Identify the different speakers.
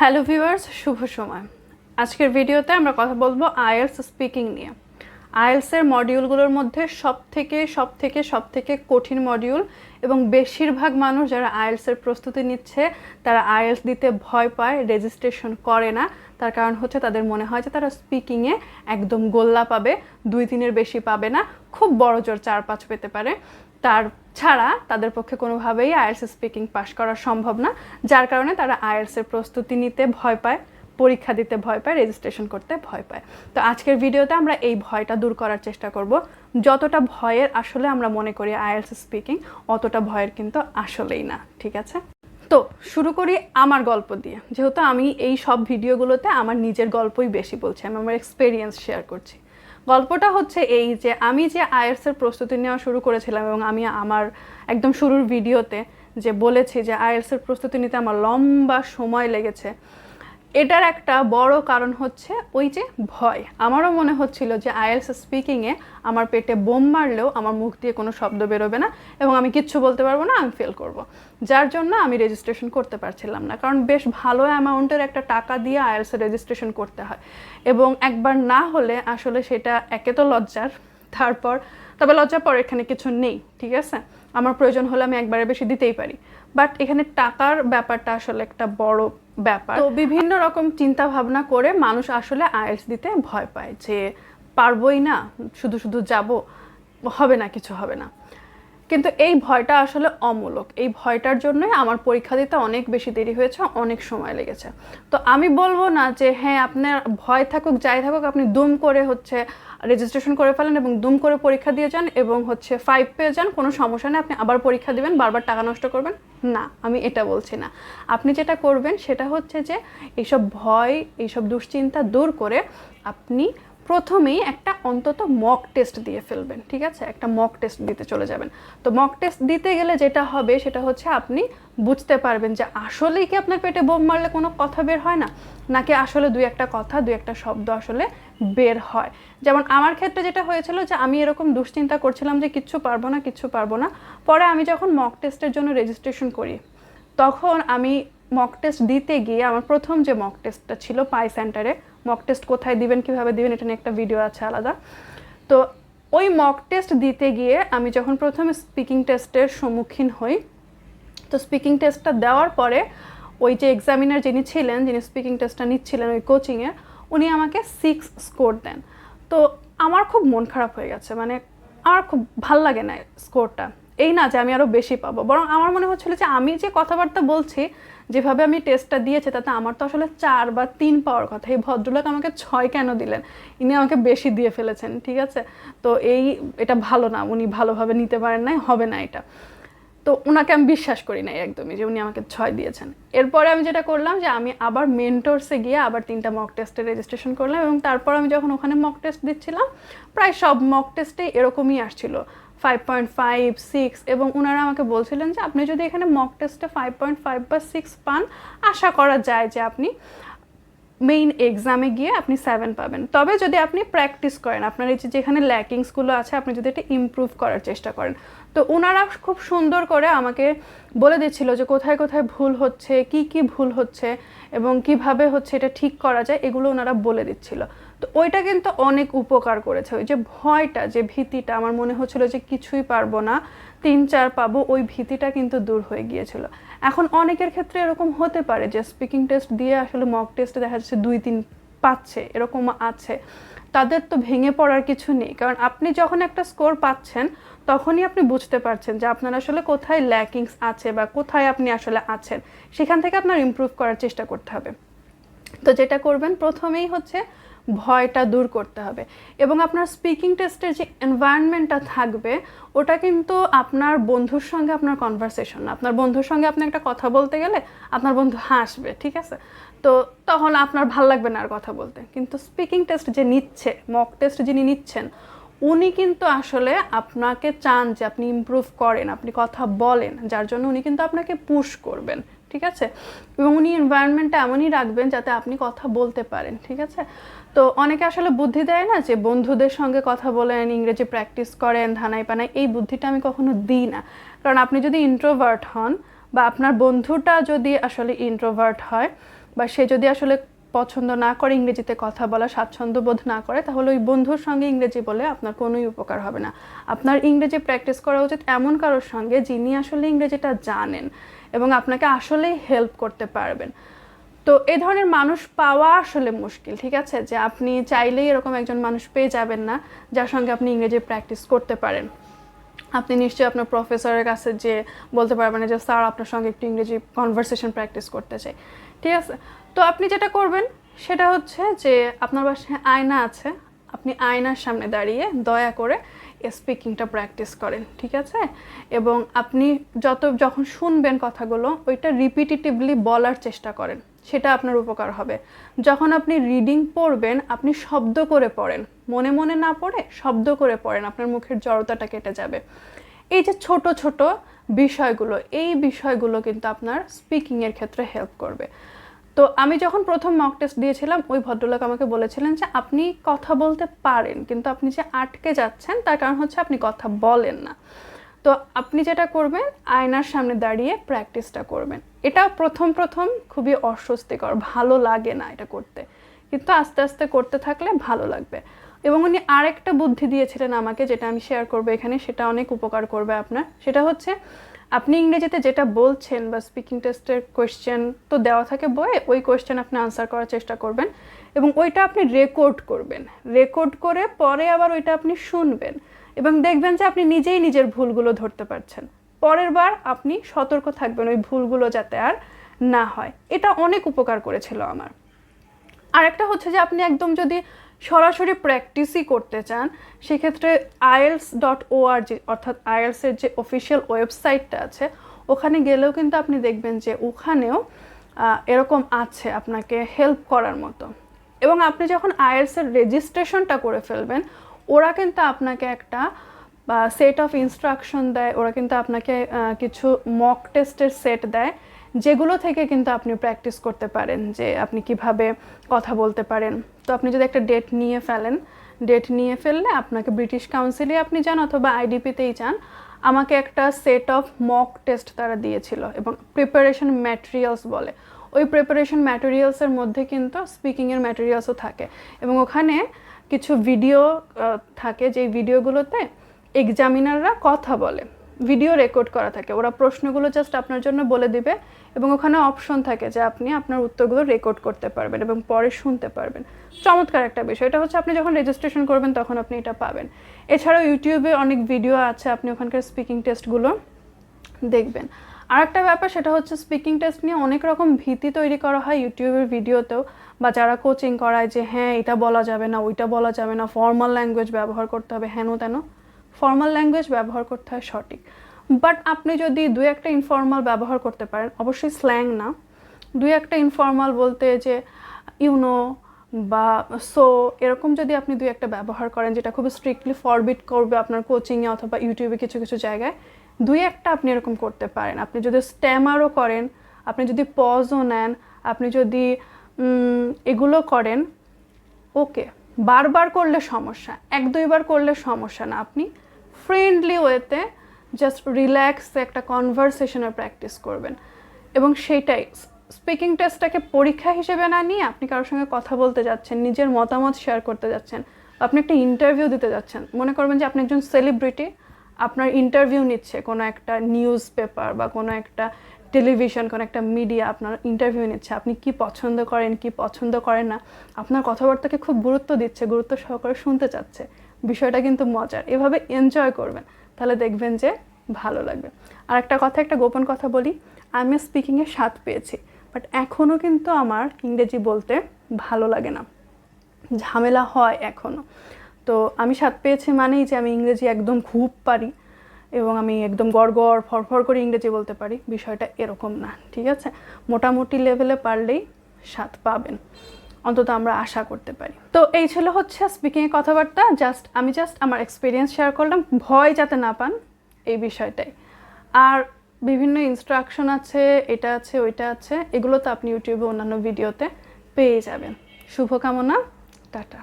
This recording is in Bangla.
Speaker 1: হ্যালো ভিউয়ার্স শুভ সময়। আজকের ভিডিওতে আমরা কথা বলব আইএলস স্পিকিং নিয়ে। আইএলসের মডিউলগুলোর মধ্যে সব থেকে সব থেকে সব থেকে কঠিন মডিউল এবং বেশিরভাগ মানুষ যারা আইএলসের প্রস্তুতি নিচ্ছে, তারা আইএলস দিতে ভয় পায় রেজিস্ট্রেশন করে না। তার কারণ হচ্ছে তাদের মনে হয় যে তারা স্পিকিংয়ে একদম গোল্লা পাবে, দুই তিনের বেশি পাবে না, খুব বড় জোর চার পাঁচ পেতে পারে। তার ছাড়া তাদের পক্ষে কোনোভাবেই আইএলস স্পিকিং পাশ করা সম্ভব না, যার কারণে তারা আইএলসের প্রস্তুতি নিতে ভয় পায়, পরীক্ষা দিতে ভয় পায় রেজিস্ট্রেশন করতে ভয় পায়। তো আজকের ভিডিওতে আমরা এই ভয়টা দূর করার চেষ্টা করব। যতটা ভয়ের আসলে আমরা মনে করি আইএলস স্পিকিং, অতটা ভয়ের কিন্তু আসলেই না, ঠিক আছে? তো শুরু করি আমার গল্প দিয়ে। যেহেতু আমি এই সব ভিডিওগুলোতে আমার নিজের গল্পই বেশি বলছি, আমি আমার এক্সপেরিয়েন্স শেয়ার করছি। গল্পটা হচ্ছে এই যে আমি যে আয়ার্সের প্রস্তুতি নেওয়া শুরু করেছিলাম এবং আমি আমার একদম শুরুর ভিডিওতে যে বলেছি যে আয়ার্সের প্রস্তুতি নিতে আমার লম্বা সময় লেগেছে এটার একটা বড় কারণ হচ্ছে ওই যে ভয়। আমারও মনে হচ্ছিল যে আইএলস স্পিকিংয়ে আমার পেটে বোম মারলেও আমার মুখ দিয়ে কোনো শব্দ বেরোবে না এবং আমি কিচ্ছু বলতে পারব না, আমি ফেল করব। যার জন্য আমি রেজিস্ট্রেশন করতে পারছিলাম না, কারণ বেশ ভালো অ্যামাউন্টের একটা টাকা দিয়ে আইএলস রেজিস্ট্রেশন করতে হয়। এবং একবার না হলে আসলে সেটা একে তো লজ্জার, তারপর, তবে লজ্জা পরে এখানে কিছু নেই, ঠিক আছে? আমার প্রয়োজন হলে আমি একবারে বেশি দিতেই পারি। বাট এখানে টাকার ব্যাপারটা আসলে একটা বড় ব্যাপার। তো বিভিন্ন রকম চিন্তা ভাবনা করে মানুষ আসলে আইএলস দিতে ভয় পায় যে, পারবই না? শুধু শুধু যাব? হবে না, কিছু হবে না। কিন্তু এই ভয়টা আসলে অমূলক। এই ভয়টার জন্যই আমার পরীক্ষা দিতে অনেক বেশি দেরি হয়েছে, অনেক সময় লেগেছে। তো আমি বলব না যে হ্যাঁ আপনার ভয় থাকুক, যাই থাকুক, আপনি দুম করে হচ্ছে রেজিস্ট্রেশন করে ফেলেন এবং দুম করে পরীক্ষা দিয়ে যান এবং হচ্ছে ফাইভ পেয়ে যান, কোনো সমস্যা নেই, আপনি আবার পরীক্ষা দিবেন, বারবার টাকা নষ্ট করবেন। না, আমি এটা বলছি না। আপনি যেটা করবেন, সেটা হচ্ছে যে, এইসব ভয়, এইসব দুশ্চিন্তা দূর করে আপনি প্রথমেই একটা অন্তত মক টেস্ট দিয়ে ফেলবেন, ঠিক আছে? একটা মক টেস্ট দিতে চলে যাবেন। তো মক টেস্ট দিতে গেলে যেটা হবে, সেটা হচ্ছে আপনি বুঝতে পারবেন যে আসলেই কি আপনার পেটে বোম মারলে কোনো কথা বের হয় না, নাকি আসলে দুই একটা কথা, দুই একটা শব্দ আসলে বের হয়। যেমন আমার ক্ষেত্রে যেটা হয়েছিল যে আমি এরকম দুশ্চিন্তা করছিলাম যে কিচ্ছু পারব না, কিচ্ছু পারব না। পরে আমি যখন মক টেস্টের জন্য রেজিস্ট্রেশন করি, তখন আমি মক টেস্ট দিতে গিয়ে আমার প্রথম যে মক টেস্টটা ছিল পাই সেন্টারে মক টেস্ট কোথায় দিবেন, কীভাবে দিবেন, এটা নিয়ে একটা ভিডিও আছে আলাদা। তো ওই মক টেস্ট দিতে গিয়ে আমি যখন প্রথমে স্পিকিং টেস্টের সম্মুখীন হই, তো স্পিকিং টেস্টটা দেওয়ার পরে ওই যে এক্সামিনার যিনি ছিলেন, যিনি স্পিকিং টেস্টটা নিচ্ছিলেন ওই কোচিংয়ে উনি আমাকে সিক্স স্কোর দেন। তো আমার খুব মন খারাপ হয়ে গেছে মানে আমার খুব ভালো লাগে না স্কোরটা এই না যে আমি আরও বেশি পাবো, বরং আমার মনে হচ্ছিল যে আমি যে কথাবার্তা বলছি যেভাবে আমি টেস্টটা দিয়েছি, তাতে আমার তো আসলে চার বা তিন পাওয়ার কথা। এই ভদ্রলোক আমাকে ছয় কেন দিলেন? ইনি আমাকে বেশি দিয়ে ফেলেছেন, ঠিক আছে? তো এই, এটা ভালো না, উনি ভালোভাবে নিতে পারেন নাই, হবে না এটা। তো ওনাকে আমি বিশ্বাস করি নাই একদমই যে উনি আমাকে ছয় দিয়েছেন। এরপরে আমি যেটা করলাম যে আমি আবার মেন্টোর্সে গিয়ে আবার তিনটা মক টেস্টে রেজিস্ট্রেশন করলাম এবং তারপর আমি যখন ওখানে মক টেস্ট দিচ্ছিলাম, প্রায় সব মক টেস্টে এরকমই আসছিল। ফাইভ পয়েন্ট ফাইভ সিক্স এবং ওনারা আমাকে বলছিলেন যে আপনি যদি এখানে মক টেস্টে ফাইভ পয়েন্ট ফাইভ বা সিক্স পান, আশা করা যায় যে আপনি মেইন এক্সামে গিয়ে আপনি সেভেন পাবেন। তবে যদি আপনি প্র্যাকটিস করেন, আপনার এই যেখানে ল্যাকিংসগুলো আছে, আপনি যদি এটা ইমপ্রুভ করার চেষ্টা করেন। তো ওনারা খুব সুন্দর করে আমাকে বলে দিচ্ছিল যে কোথায় কোথায় ভুল হচ্ছে, কি কি ভুল হচ্ছে এবং কীভাবে হচ্ছে এটা ঠিক করা যায়, এগুলো ওনারা বলে দিচ্ছিল। তো ওইটা কিন্তু অনেক উপকার করেছে। ওই যে ভয়টা, যে ভীতিটা, আমার মনে হচ্ছিল যে কিছুই পারব না, তিন চার পাবো, ওই ভীতিটা কিন্তু দূর হয়ে গিয়েছিল। এখন অনেকের ক্ষেত্রে এরকম হতে পারে যে স্পিকিং টেস্ট দিয়ে আসলে মক টেস্টে দেখা যাচ্ছে দুই, তিন পাচ্ছে, এরকম আছে। তাদের তো ভেঙে পড়ার কিছু নেই। কারণ আপনি যখন একটা স্কোর পাচ্ছেন, তখনই আপনি বুঝতে পারছেন যে আপনার আসলে কোথায় ল্যাকিংস আছে বা কোথায় আপনি আসলে আছেন। সেখান থেকে আপনার ইমপ্রুভ করার চেষ্টা করতে হবে। তো যেটা করবেন, প্রথমেই হচ্ছে ভয়টা দূর করতে হবে। এবং আপনার স্পিকিং টেস্টের যে এনভায়রনমেন্টটা থাকবে, ওটা কিন্তু আপনার বন্ধুর সঙ্গে আপনার কনভারসেশন আপনার বন্ধুর সঙ্গে আপনি একটা কথা বলতে গেলে আপনার বন্ধু হাসবে, ঠিক আছে? তো তখন আপনার ভালো লাগবে না আর কথা বলতে। কিন্তু স্পিকিং টেস্ট যে নিচ্ছে মক টেস্ট যিনি নিচ্ছেন, উনি কিন্তু আসলে আপনাকে চান যে আপনি ইমপ্রুভ করেন, আপনি কথা বলেন, যার জন্য উনি কিন্তু আপনাকে পুশ করবেন, ঠিক আছে? এবং উনি এনভায়রনমেন্টটা এমনই রাখবেন যাতে আপনি কথা বলতে পারেন, ঠিক আছে? তো অনেকে আসলে বুদ্ধি দেয় না যে বন্ধুদের সঙ্গে কথা বলেন, ইংরেজি প্র্যাকটিস করেন, ধানাই পানাই, এই বুদ্ধিটা আমি কখনো দিই না। কারণ আপনি যদি ইন্ট্রোভার্ট হন বা আপনার বন্ধুটা যদি আসলে ইন্ট্রোভার্ট হয় বা সে যদি আসলে পছন্দ না করে ইংরেজিতে কথা বলা, স্বাচ্ছন্দ্য বোধ না করে, তাহলে ওই বন্ধুর সঙ্গে ইংরেজি বলে আপনার কোনোই উপকার হবে না। আপনার ইংরেজি প্র্যাকটিস করা উচিত এমন কারোর সঙ্গে যিনি আসলে ইংরেজিটা জানেন এবং আপনাকে আসলেই হেল্প করতে পারবেন। তো এ ধরনের মানুষ পাওয়া আসলে মুশকিল, ঠিক আছে? যে আপনি চাইলেই এরকম একজন মানুষ পেয়ে যাবেন না, যার সঙ্গে আপনি ইংরেজি প্র্যাকটিস করতে পারেন। আপনি নিশ্চয়ই আপনার প্রফেসরের কাছে যে বলতে পারবেন যে, স্যার, আপনার সঙ্গে একটু ইংরেজি কনভারসেশন প্র্যাকটিস করতে চাই। ঠিক আছে? তো আপনি যেটা করবেন, সেটা হচ্ছে যে, আপনার বাসায় আয়না আছে। আপনি আয়নার সামনে দাঁড়িয়ে দয়া করে স্পিকিংটা প্র্যাকটিস করেন, ঠিক আছে? এবং আপনি যত, যখন শুনবেন কথাগুলো, ওইটা রিপিটিটিভলি বলার চেষ্টা করেন, সেটা আপনার উপকার হবে। যখন আপনি রিডিং পড়বেন, আপনি শব্দ করে পড়েন, মনে মনে না পড়ে, শব্দ করে পড়েন, আপনার মুখের জড়তাটা কেটে যাবে। এই যে ছোট ছোট বিষয়গুলো, এই বিষয়গুলো কিন্তু আপনার স্পিকিংয়ের ক্ষেত্রে হেল্প করবে। তো আমি যখন প্রথম মক টেস্ট দিয়েছিলাম, ওই ভদ্রলোক আমাকে বলেছিলেন যে আপনি কথা বলতে পারেন, কিন্তু আপনি যে আটকে যাচ্ছেন তার কারণ হচ্ছে আপনি কথা বলেন না। তো আপনি যেটা করবেন, আয়নার সামনে দাঁড়িয়ে প্র্যাকটিসটা করবেন। এটা প্রথম প্রথম খুবই অস্বস্তিকর, ভালো লাগে না এটা করতে। কিন্তু আস্তে আস্তে করতে থাকলে ভালো লাগবে। এবং উনি আরেকটা বুদ্ধি দিয়েছিলেন আমাকে, যেটা আমি শেয়ার করব এখানে, সেটা অনেক উপকার করবে আপনার। সেটা হচ্ছে আপনি ইংরেজিতে যেটা বলছেন বা স্পিকিং টেস্টের কোয়েশ্চেন তো দেওয়া থাকে বইয়ে, ওই কোয়েশ্চেন আপনি আনসার করার চেষ্টা করবেন এবং ওইটা আপনি রেকর্ড করবেন। রেকর্ড করে পরে আবার ওইটা আপনি শুনবেন এবং দেখবেন যে আপনি নিজেই নিজের ভুলগুলো ধরতে পারছেন। পরের বার আপনি সতর্ক থাকবেন ওই ভুলগুলো যাতে আর না হয়। এটা অনেক উপকার করেছিল আমার। আরেকটা হচ্ছে যে আপনি একদম যদি সরাসরি প্র্যাকটিসই করতে চান, সেক্ষেত্রে আইএলস ডট ওআরজি অর্থাৎ আইএলসের যে অফিসিয়াল ওয়েবসাইটটা আছে, ওখানে গেলেও কিন্তু আপনি দেখবেন যে ওখানেও এরকম আছে আপনাকে হেল্প করার মতো। এবং আপনি যখন আইএলসের রেজিস্ট্রেশনটা করে ফেলবেন, ওরা কিন্তু আপনাকে একটা সেট অফ ইনস্ট্রাকশন দেয়, ওরা কিন্তু আপনাকে কিছু মক টেস্টের সেট দেয় যেগুলো থেকে কিন্তু আপনি প্র্যাকটিস করতে পারেন, যে আপনি কীভাবে কথা বলতে পারেন। তো আপনি যদি একটা ডেট নিয়ে ফেলেন ডেট নিয়ে ফেললে আপনাকে ব্রিটিশ কাউন্সিলে আপনি যান অথবা আইডিপিতেই যান। আমাকে একটা সেট অফ মক টেস্ট তারা দিয়েছিল এবং প্রিপারেশন ম্যাটেরিয়ালস বলে। ওই প্রিপারেশন ম্যাটেরিয়ালসের মধ্যে কিন্তু স্পিকিংয়ের ম্যাটেরিয়ালসও থাকে এবং ওখানে কিছু ভিডিও থাকে যেই ভিডিওগুলোতে এক্সামিনাররা কথা বলে। ভিডিও রেকর্ড করা থাকে। ওরা প্রশ্নগুলো জাস্ট আপনার জন্য বলে দিবে এবং ওখানে অপশন থাকে যে আপনি আপনার উত্তরগুলো রেকর্ড করতে পারবেন এবং পরে শুনতে পারবেন। চমৎকার একটা বিষয়। এটা হচ্ছে আপনি যখন রেজিস্ট্রেশন করবেন তখন আপনি এটা পাবেন। এছাড়াও ইউটিউবে অনেক ভিডিও আছে, আপনি ওখানকার স্পিকিং টেস্টগুলো দেখবেন। আর একটা ব্যাপার সেটা হচ্ছে স্পিকিং টেস্ট নিয়ে অনেক রকম ভীতি তৈরি করা হয় ইউটিউবের ভিডিওতেও বা যারা কোচিং করায় যে হ্যাঁ এটা বলা যাবে না, ওইটা বলা যাবে না ফর্মাল ল্যাঙ্গুয়েজ ব্যবহার করতে হবে, হেন তেন। ফর্মাল ল্যাঙ্গুয়েজ ব্যবহার করতে হয় সঠিক। বাট আপনি যদি দুই একটা ইনফর্মাল ব্যবহার করতে পারেন, অবশ্যই স্ল্যাং না। দুই একটা ইনফর্মাল বলতে যে ইউনো বা সো এরকম যদি আপনি দুই একটা ব্যবহার করেন, যেটা খুব স্ট্রিক্টলি ফরবিট করবে আপনার কোচিংয়ে অথবা ইউটিউবে কিছু কিছু জায়গায়, দুই একটা আপনি এরকম করতে পারেন। আপনি যদি স্ট্যামারও করেন, আপনি যদি পজও নেন, আপনি যদি এগুলো করেন ওকে বারবার করলে সমস্যা, এক দুইবার করলে সমস্যা না। আপনি ফ্রেন্ডলি ওয়েতে জাস্ট রিল্যাক্স একটা কনভারসেশনের প্র্যাকটিস করবেন। এবং সেইটাই, স্পিকিং টেস্টটাকে পরীক্ষা হিসেবে না নিয়ে আপনি কারোর সঙ্গে কথা বলতে যাচ্ছেন, নিজের মতামত শেয়ার করতে যাচ্ছেন, আপনি একটা ইন্টারভিউ দিতে যাচ্ছেন, মনে করবেন যে আপনি একজন সেলিব্রিটি, আপনার ইন্টারভিউ নিচ্ছে কোনো একটা নিউজ পেপার বা কোনো একটা টেলিভিশন, কোনো একটা মিডিয়া আপনার ইন্টারভিউ নিচ্ছে, আপনি কি পছন্দ করেন, কি পছন্দ করেন না, আপনার কথাবার্তাকে খুব গুরুত্ব দিচ্ছে, গুরুত্ব সহকারে শুনতে চাচ্ছে। বিষয়টা কিন্তু মজার। এভাবে এনজয় করবেন, তাহলে দেখবেন যে ভালো লাগবে। আর একটা কথা, একটা গোপন কথা বলি, আমি স্পিকিংয়ে স্বাদ পেয়েছি বাট এখনও কিন্তু আমার ইংরেজি বলতে ভালো লাগে না। ঝামেলা হয় এখনও তো আমি স্বাদ পেয়েছি মানেই যে আমি ইংরেজি একদম খুব পারি এবং আমি একদম গড় গড় ফরফর করে ইংরেজি বলতে পারি, বিষয়টা এরকম না, ঠিক আছে? মোটামুটি লেভেলে পারলেই স্বাদ পাবেন। অন্তত আমরা আশা করতে পারি। তো এই ছিল হচ্ছে স্পিকিংয়ে কথাবার্তা। জাস্ট আমি জাস্ট আমার এক্সপিরিয়েন্স শেয়ার করলাম। ভয় যাতে না পান এই বিষয়টাই। আর বিভিন্ন ইনস্ট্রাকশন আছে, এটা আছে, ওইটা আছে, এগুলো তো আপনি ইউটিউবে অন্যান্য ভিডিওতে পেয়ে যাবেন। শুভকামনা, টাটা।